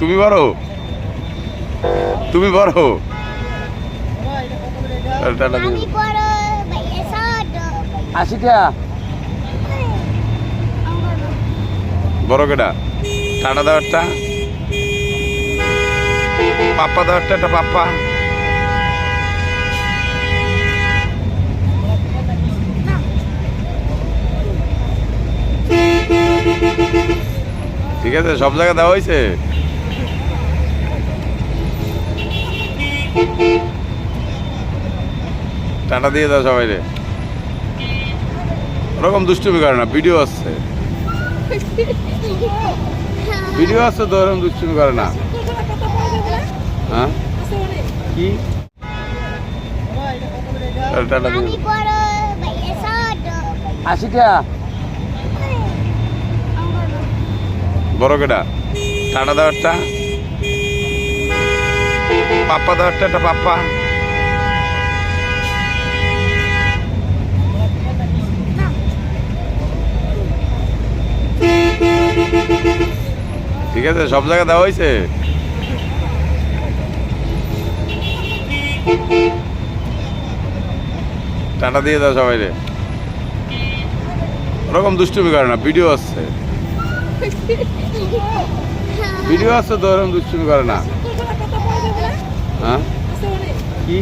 তুমি বড় তুমি আমি দিয়ে বড় কেটা টাটা দাও একটা। পাপ্পা দাও একটা একটা পাপ্পা। ঠিক আছে সব জায়গায় দেওয়া হয়েছে? টাটা দিয়ে দাও সবাই রে ওরকম দুষ্টুমি করে না ভিডিও আসছে। ভিডিও আসছে তো ওরকম দুষ্টুমি করে না। হ্যাঁ? কি? টাটা দিয়ে আমি বড় কেটা টাটা দাও একটা পাপ্পা দাও একটা একটা পাপ্পা ঠিক আছে সব জায়গায় দেওয়া হয়েছে? টাটা দিয়ে দাও সবাই রে ওরকম দুষ্টুমি করে না ভিডিও আসছে। ভিডিও আসছে তো ওরকম দুষ্টুমি করে না। কি?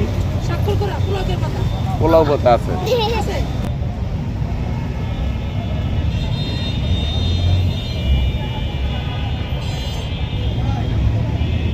পোলাও পাতা আছে।